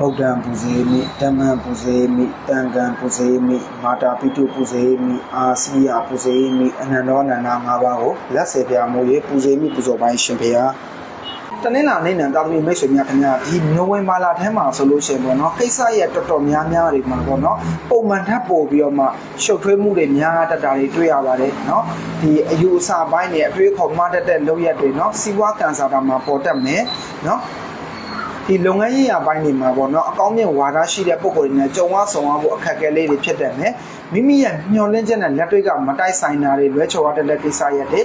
ဗုဒ္ဓံပူဇေမိဓမ္မံပူဇေမိတန်ခံပူဇေမိမာတာပိတုပူဇေမိအာစီယပူဇေမိအနန္တောအနန္ဒ၅ပါးကိုလက်စေပြမိုး၍ပူဇေမိပူဇော်ပိုင်းရှင်ဖေဟာတနင်္လာနေ့နဲ့တာသမီမိတ်ဆွေများခင်ဗျာဒီနိုဝင်ဘာလထဲမှာဆိုလို့ရှိရင်ပေါ့နော်ကိစ္စရဲ့တော်တော်များများတွေမှာပေါ့နော်ပုံမှန်ထပ်ပို့ပြီးတော့မှရှုပ်ထွေးမှုတွေများတတ်တာတွေတွေ့ရပါတယ်နော်ဒီအယူအဆပိုင်းတွေအတွေးခေါ်မှတတ်တဲ့လုပ်ရက်တွေနော်စီးပွားကန်ဆာတာမှာပေါ်တက်မယ်နော် ဒီလုပ်ငန်းရေးရာပိုင်းတွေမှာပေါ့နော်အကောင်းမြင့်ဝါဒရှိတဲ့ပုံကိုယ်တွေနဲ့ကြုံဝဆုံရဖို့အခက်အခဲလေးတွေဖြစ်တယ်မယ်မိမိရဲ့မျှော်လင့်ချက်နဲ့လက်တွေ့ကမတိုက်ဆိုင်တာတွေလွဲချော်ရတဲ့ကိစ္စရက်တွေ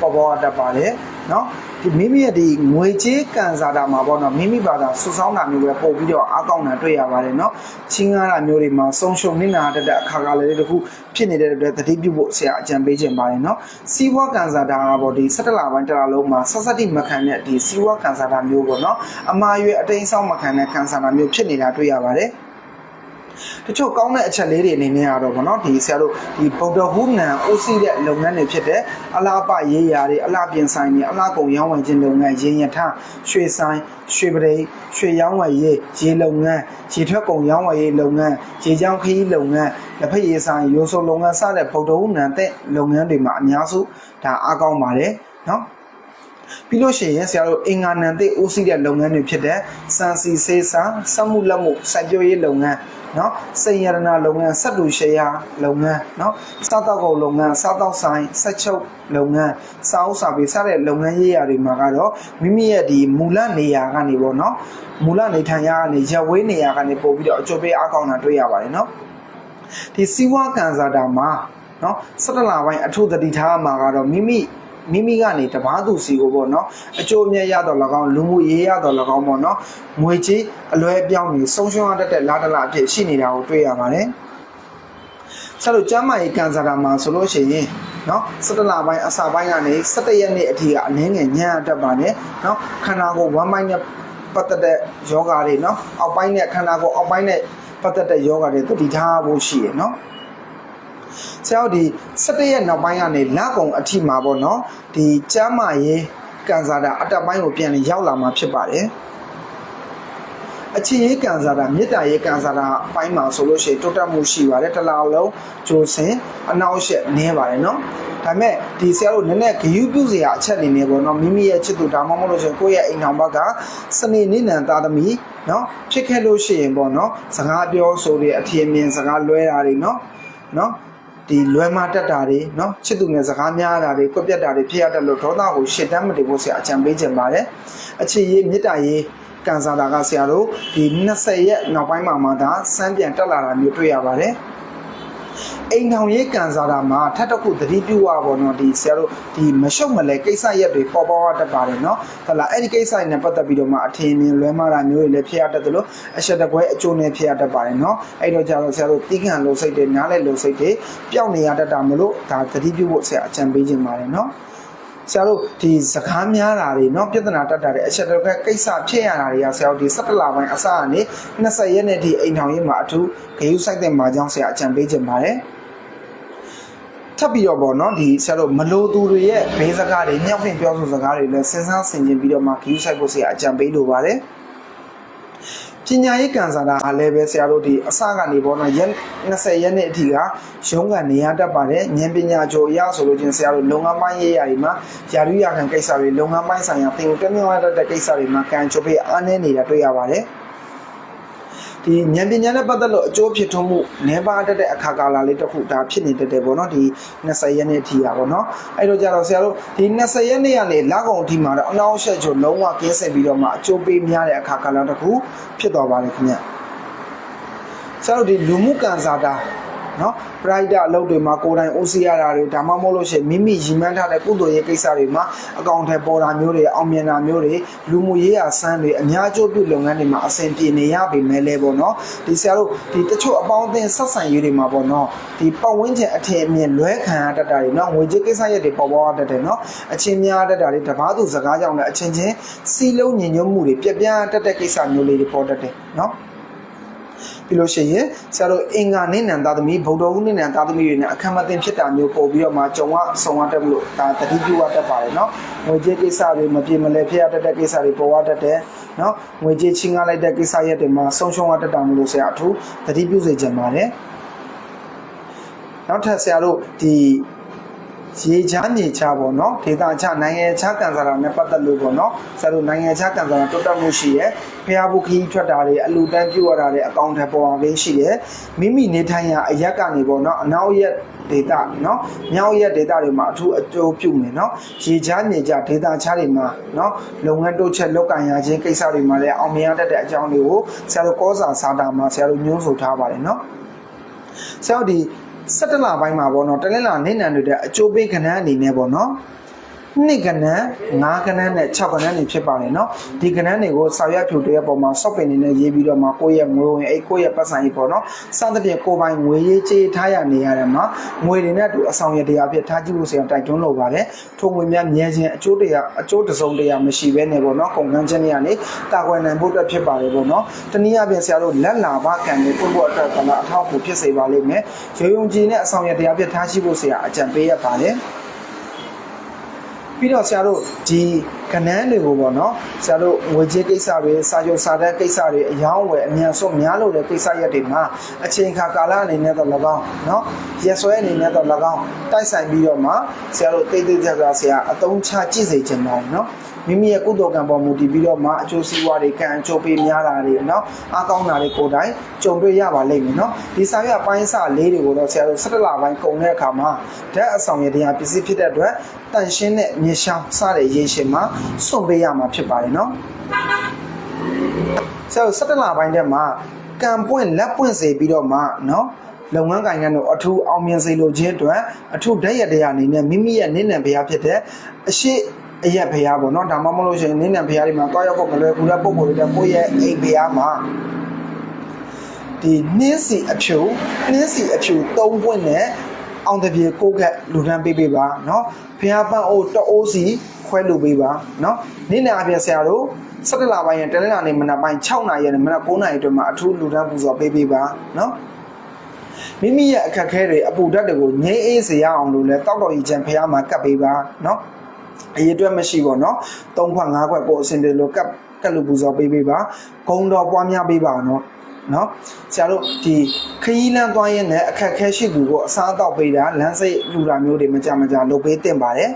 ပေါ်ပေါ်တတ်ပါတယ်နော် ဒီမိမိရဲ့ဒီငွေကြေးကန်စားတာမှာပေါ့နော်မိမိဘာသာစုဆောင်းတာမျိုးပဲပို့ပြီးတော့အားကောင်းတာတွေ့ရပါတယ်နော်ချင်းကားတာမျိုးတွေမှာဆုံးရှုံးနေတာတတ်တဲ့အခါကလေးတခုဖြစ်နေတဲ့အတွက်တတိပြုဖို့ဆရာအကြံပေးခြင်းပါတယ်နော်စီးပွားကန်စားတာကပေါ့ဒီ17လပိုင်းတစ်လလုံးမှာဆက်စတိမခံတဲ့ဒီစီးပွားကန်စားတာမျိုးပေါ့နော်အမာရွေအတိမ်ဆောင်မခံတဲ့ကန်စားတာမျိုးဖြစ်နေတာတွေ့ရပါတယ် တချို့ကောင်းတဲ့အချက်လေးတွေအနေနဲ့ကတော့ဗောနော်ဒီဆရာတို့ဒီဗုဒ္ဓဟူးနံအိုးစီတဲ့လုပ်ငန်းတွေဖြစ်တဲ့အလားပရေးရာတွေအလားပြင်ဆိုင်တွေအလားကုန်ရောင်းဝယ်ခြင်းလုပ်ငန်းရင်ရထားရွှေဆိုင်ရွှေပရိရွှေရောင်းဝယ်ရေးရေလုပ်ငန်းရေထွက်ကုန်ရောင်းဝယ်ရေးလုပ်ငန်းရေချောင်းခရီးလုပ်ငန်းလက်ဖက်ရည်ဆိုင်ရိုးစုံလုပ်ငန်းစတဲ့ဗုဒ္ဓဟူးနံတဲ့လုပ်ငန်းတွေမှာအများစုဒါအားကောင်းပါတယ်နော် ပြီးလို့ရှိရင်ဆရာတို့အင်္ဂါနံသိအိုးစီးတဲ့လုပ်ငန်းတွေဖြစ်တဲ့စံစီစေးစာစက်မှုလက်မှုစက်ပြောရေးလုပ်ငန်းနော်စေရနာလုပ်ငန်းစက်တူရှယ်ယာလုပ်ငန်းနော်စားတောက်ကုန်လုပ်ငန်းစားတောက်ဆိုင်ဆက်ချုပ်လုပ်ငန်းစားအုပ်စာပေစတဲ့လုပ်ငန်းရေးရာတွေမှာကတော့မိမိရဲ့ဒီမူလနေရာကနေပေါ့နော်မူလနေထိုင်ရာကနေရဝေးနေရာကနေပို့ပြီးတော့အကျိုးပေးအားကောင်းတာတွေ့ရပါတယ်နော်ဒီစီဝါကန်စာတာမှာနော်17လပိုင်းအထူးသတိထားမှာကတော့မိမိ မိမိကနေတပားသူစီကိုပေါ့နော်အကျိုးအမြတ်ရတော့၎င်းလူမှုရေးရတော့၎င်းပေါ့နော်ငွေကြေးအလွဲအပြောင်းတွေဆုံးရှုံးရတတ်တဲ့လာတလာအဖြစ်ရှိနေတာကိုတွေ့ရပါတယ်ဆက်လို့ကျမ်းမာရေးကန်ဆာတာမှာဆိုလို့ရှိရင်နော်17လပိုင်းအစာပိုင်းကနေ17ရက်နေ့အထိကအနည်းငယ်ညံ့တတ်ပါတယ်နော်ခန္ဓာကိုယ်ဝမ်းပိုင်းနဲ့ပတ်သက်တဲ့ယောဂါတွေနော်အောက်ပိုင်းနဲ့ခန္ဓာကိုယ်အောက်ပိုင်းနဲ့ပတ်သက်တဲ့ယောဂါတွေတတိထားဖို့ရှိရနော် ဆရာတို့ဒီ17ရက်နောက်ပိုင်းကနေလကုံအထိမှာပေါ့နော်ဒီကျမ်းမာရေးကန်ဆာတာအတက်ပိုင်းကိုပြန်လည်ရောက်လာမှာဖြစ်ပါတယ်အချင်းရေးကန်ဆာတာမေတ္တာရေးကန်ဆာတာအပိုင်းမှာဆိုလို့ရှိရင်တိုးတက်မှုရှိပါတယ်တစ်လားလုံးဂျိုစင်အနောက်ရှက်နည်းပါတယ်နော်ဒါပေမဲ့ဒီဆရာတို့နည်းနည်းဂယုပြုစရာအချက်အနေနဲ့ပေါ့နော်မိမိရဲ့ချစ်သူဒါမှမဟုတ်လို့ရှိရင်ကိုယ့်ရဲ့အိမ်ထောင်ဘက်ကစနေနေ့နံသားသမီးနော်ဖြစ်ခဲ့လို့ရှိရင်ပေါ့နော်စကားပြောဆိုတွေအထင်မြင်စကားလွဲတာတွေနော်နော် ဒီလွယ်မတက်တာတွေเนาะချစ်သူနဲ့စကားများတာတွေကွက်ပြက်တာတွေဖြစ်ရတဲ့လို့ဒေါသကိုရှစ်တမ်းမတည်ဖို့ဆရာအကြံပေးခြင်းပါတယ်အချစ်ရေးမေတ္တာရေးကန်ဆာတာကဆရာတို့ဒီ20ရက်နောက်ပိုင်းမှာမှသာစမ်းပြန်တက်လာတာမျိုးတွေ့ရပါတယ် အိမ်ထောင်ရေးကန်စားတာမှာထပ်တစ်ခုသတိပြုရပါတော့ဒီဆရာတို့ဒီမရှုပ်မလဲကိစ္စရက်တွေပေါ်ပေါ်တတ်ပါတယ်เนาะဟလာအဲ့ဒီကိစ္စတွေနဲ့ပတ်သက်ပြီးတော့မှအထင်မြင်လွဲမှားတာမျိုးတွေလည်းဖြစ်ရတတ်တယ်လို့အချက်တပွဲအကျိုးနဲ့ဖြစ်ရတတ်ပါတယ်เนาะအဲ့တော့ကြတော့ဆရာတို့တီးခံလို့စိတ်တွေနားလဲလို့စိတ်တွေပျောက်နေရတတ်တာမလို့ဒါသတိပြုဖို့ဆရာအကြံပေးခြင်းပါတယ်เนาะဆရာတို့ဒီစကားများတာတွေเนาะပြဿနာတက်တာတွေအချက်တစ်ခါကိစ္စဖြစ်ရတာတွေကဆရာတို့ဒီ17လပိုင်းအစကနေ20ရက်နေ့ထိအိမ်ထောင်ရေးမှာအထူးဂရုစိုက်တဲ့မှာကြောင်းဆရာအကြံပေးခြင်းပါတယ် ထပ်ပြီးတော့ပေါ့နော်ဒီဆရာတို့မလိုသူတွေရဲ့ဘေးစကားတွေမြောက်ဖင်ပြောဆိုစကားတွေလည်းစဉ်းစားဆင်ခြင်ပြီးတော့မှဂရုစိုက်ဖို့ဆရာအကြံပေးလိုပါတယ်ပညာရေးကန်စာတာအားလည်းပဲဆရာတို့ဒီအစကနေပေါ့နော်ရက်20ရက်နေ့အထိကရုံးကနေရတတ်ပါတယ်ဉာဏ်ပညာကြိုအရဆိုလို့ချင်းဆရာတို့လုပ်ငန်းပိုင်းရေးရာတွေမှာယာရုရခံကိစ္စတွေလုပ်ငန်းပိုင်းဆိုင်ရာသင်ကိုတက်မြောက်ရတတ်တဲ့ကိစ္စတွေမှာကံချိုပေးအားနည်းနေတာတွေ့ရပါတယ် ဒီဉာဏ်ပညာနဲ့ပတ်သက်လို့အကျိုးဖြစ်ထွန်းမှုနည်းပါးတတ်တဲ့အခါကာလလေးတစ်ခုဒါဖြစ်နေတတ်တယ်ပေါ့နော်ဒီ20ရက်နေ့အထိอ่ะပေါ့နော်အဲ့တော့ကြတော့ဆရာတို့ဒီ20ရက်နေ့ကနေလကုံအထိမှာတော့အနောက်ရှက်ချိုလုံးဝကင်းစင်ပြီးတော့မှအကျိုးပေးများတဲ့အခါကာလတစ်ခုဖြစ်တော်ပါတယ်ခင်ဗျဆရာတို့ဒီလူမှုကန်စာတာ နော် pride အလုပ်တွေမှာကိုယ်တိုင်အိုးစီရတာတွေဒါမှမဟုတ်လို့ရှိရင်မိမိရည်မှန်းထားတဲ့ကုသိုလ်ရေးကိစ္စတွေမှာအကောင့်ထဲပေါ်တာမျိုးတွေအောင်မြင်တာမျိုးတွေလူမှုရေးရာစမ်းတွေအများကျိုးပြုလုပ်ငန်းတွေမှာအဆင်ပြေနေရပေမဲ့လည်းပေါ့နော်ဒီဆရာတို့ဒီတချို့အပေါင်းအသင်းဆက်ဆံရေးတွေမှာပေါ့နော်ဒီပတ်ဝန်းကျင်အထင်အမြင်လွဲခံရတတ်တာတွေနော်ငွေကြေးကိစ္စရက်တွေပေါ်ပေါ်တတ်တယ်နော်အချင်းများတတ်တာတွေတပားသူစကားကြောင့်လည်းအချင်းချင်းစီလုံးညင်ညွတ်မှုတွေပြက်ပြန်းတတ်တဲ့ကိစ္စမျိုးလေးတွေပေါ်တတ်တယ်နော် ပြီးလို့ရှိရင်ဆရာတို့အင်္ဂါနိနံသားသမီးဗုဒ္ဓဟူးနိနံသားသမီးတွေနဲ့အခမ်းမသိဖြစ်တာမျိုးပို့ပြီးတော့မှကြုံရဆုံရတတ်လို့ဒါတတိပြုရတတ်ပါတယ်နော်ငွေကြေးကိစ္စတွေမပြေမလဲဖြစ်ရတတ်တဲ့ကိစ္စတွေပေါ်ရတတ်တယ်နော်ငွေကြေးချင်းကားလိုက်တဲ့ကိစ္စရက်တွေမှာဆုံးရှုံးရတတ်တာမလို့ဆရာအထူးသတိပြုစေချင်ပါတယ်နောက်ထပ်ဆရာတို့ဒီ ရေချားမြေချားပေါ့နော်ဒေတာချနိုင်ငံချားကန်စားတာနဲ့ပတ်သက်လို့ပေါ့နော်ဆရာတို့နိုင်ငံချားကန်စားတာတိုးတက်မှုရှိရဲဖျားဘူးခီးထွက်တာတွေအလူတန်းပြုတ်ရတာတွေအကောင့်ထဲပေါ်အောင်ရှိရဲမိမိနေထိုင်ရာအရက်ကနေပေါ့နော်အနောက်ရက်ဒေတာနော်မြောက်ရက်ဒေတာတွေမှာအထူးအကျိုးပြုနေနော်ရေချားမြေချားဒေတာချားတွေမှာနော်လုပ်ငန်းတိုးချက်လုပ်ကင်ရခြင်းကိစ္စတွေမှာလည်းအောင်မြင်ရတတ်တဲ့အကြောင်းတွေကိုဆရာတို့ကောစာစာတာမှာဆရာတို့ညွှန်းဆိုထားပါတယ်နော်ဆရာတို့ဒီ 17လပိုင်းမှာပေါ့နော်တလင်းလာနေနံတွေတဲ့အကျိုးပေးခဏန်းအနေနဲ့ပေါ့နော် နှစ်ကဏ္ဍ၅ကဏ္ဍနဲ့6ကဏ္ဍနေဖြစ်ပါတယ်เนาะဒီကဏ္ဍတွေကိုဆောက်ရဖြူတဲ့ပုံမှာ soft pin နေနဲ့ရေးပြီးတော့မှကိုယ့်ရဲ့ငွေဝင်အဲ့ကိုယ့်ရဲ့ပတ်စံကြီးပေါ့เนาะစသဖြင့်ကိုယ်ပိုင်ငွေရေးကြေးထားရနေရတယ်မှာငွေတွေနဲ့အတူအဆောင်ရတရားဖြစ်ထားကြည့်လို့ဆရာတိုက်တွန်းလိုပါတယ်ထိုငွေများမြဲခြင်းအကျိုးတရားအကျိုးတစုံတရာမရှိဘဲနဲ့ပေါ့เนาะကုန်ကန်းခြင်းတွေကနေတာကွယ်နိုင်ဖို့အတွက်ဖြစ်ပါတယ်ပေါ့เนาะတနည်းအားဖြင့်ဆရာတို့လက်လာဘကံတွေပွင့်ဖို့အတွက်ကလည်းအထောက်အကူဖြစ်စေပါလိမ့်မယ်ရုံယုံကြည်နဲ့အဆောင်ရတရားဖြစ်ထားရှိဖို့ဆရာအကြံပေးရပါတယ် ပြီးတော့ဆရာတို့ဒီကဏ္ဍတွေကိုပေါ့နော်ဆရာတို့ငွေကြေးကိစ္စတွေစာချုပ်စာတမ်းကိစ္စတွေအယောင်းဝယ်အမြန်ဆုံးများလို့တဲ့ကိစ္စရက်တွေမှာအချိန်ခါကာလအနေနဲ့တော့၎င်းနော်ရက်စွဲအနေနဲ့တော့၎င်းတိုက်ဆိုင်ပြီးတော့မှဆရာတို့တိတ်တိတ်ကြကြဆရာအသုံးချကြည့်စေချင်ပါတယ်နော် မိမိရဲ့ကုသိုလ်ကံပေါ်မူတည်ပြီးတော့မှအကျိုးစီးပွားတွေကံအကျိုးပေးများတာတွေเนาะအားကောင်းတာတွေကိုယ်တိုင်ကြုံတွေ့ရပါလိမ့်မယ်เนาะဒီစာရွက်အပိုင်းစလေးတွေကိုတော့ဆရာတို့17လပိုင်းကုန်တဲ့အခါမှာဓာတ်အဆောင်ရတရားပစ္စည်းဖြစ်တဲ့အတွက်တန်ရှင်းတဲ့မြေရှောင်းစတဲ့ရေရှင်မှာစွန့်ပေးရမှာဖြစ်ပါတယ်เนาะဆရာတို့17လပိုင်းထဲမှာကံပွင့်လက်ပွင့်စေပြီးတော့မှเนาะလုပ်ငန်းကိုင်ကနေအထူးအောင်မြင်စေလိုခြင်းအတွက်အထူးဓာတ်ရတရားအနေနဲ့မိမိရဲ့နိနံဘုရားဖြစ်တဲ့အရှိ အရက်ဘုရားပေါ့နော်ဒါမှမဟုတ်လို့ရှိရင်နိနံဘုရားတွေမှာတွားရောက်ဖို့မလွယ်ကူတဲ့ပုံပေါ်တွေတဲ့ကိုယ့်ရဲ့အိမ်ဘုရားမှာဒီနှင်းစီအဖြူနှင်းစီအဖြူ၃ပွင့်နဲ့အောင်တပြေကိုကက်လူတန်းပေးပေးပါเนาะဘုရားပန်းအိုးတအိုးစီခွဲလူပေးပါเนาะနိနံအပြင်ဆရာတို့17လပိုင်းရဲ့တနင်္လာနေ့မနက်ပိုင်း6နာရီနဲ့မနက်9နာရီအတွင်းမှာအထူးလူတန်းပူဇော်ပေးပေးပါเนาะ မိမိရဲ့အခက်အခဲတွေအပူဓာတ်တွေကိုငြိမ်းအေးစေရအောင်လို့လဲတောက်တော်ကြီးချန်ဖះမှာကပ်ပေးပါเนาะ အရေးအတွက်မရှိပေါ့နော်၃ခွက်၅ခွက်ပို့အစင်တယ်လို့ကပ်ကပ်လို့ပူဇော်ပေးပေးပါဂုံတော်ပွားများပေးပါနော်နော်ဆရာတို့ဒီခရီးလမ်းသွားရင်းနဲ့အခက်ခဲရှိသူကိုအစားအသောက်ပေးတာလမ်းစိတ်လူတာမျိုးတွေမကြမကြလုပ်ပေးတင်ပါတယ်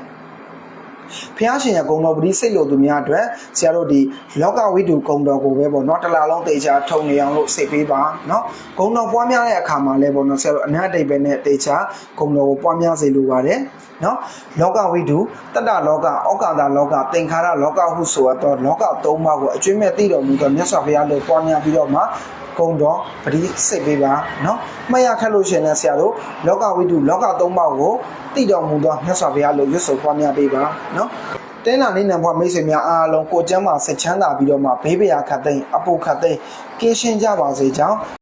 ဖះရှင်ရဂုံတော်ပတိစိတ်လို့သူများအတွက်ဆရာတို့ဒီလောကဝိတုဂုံတော်ကိုပဲပေါ့နော်တလားလုံးတေချာထုံနေအောင်လို့စိတ်ပေးပါနော်ဂုံတော်ပွားများတဲ့အခါမှာလည်းပေါ့နော်ဆရာတို့အနတ်အတိတ်ပဲနဲ့တေချာဂုံတော်ကိုပွားများစေလိုပါတယ်နော်လောကဝိတုတတ္တလောကဩကာသလောကသင်္ခါရလောကဟုဆိုတော့လောကသုံးပါးကိုအကျွင့်မဲ့သိတော်မူသောမြတ်စွာဘုရားလို့ပွားများပြီးတော့မှကုံတော်ပတိစိတ်ပေးပါเนาะမှတ်ရခက်လို့ရှင်လဲဆရာတို့လောကဝိတုလောကသုံးပါးကိုသိတော်မူသောမြတ်စွာဘုရားလို့ရွတ်ဆိုပွားများပေးပါเนาะ တင်းလာနေနံဘွားမိတ်ဆွေများအားလုံးကိုကျမ်းမာစိတ်ချမ်းသာပြီးတော့မှဘေးပရာခတ်သိမ်းအပုတ်ခတ်သိမ်းကင်းရှင်းကြပါစေကြောင်း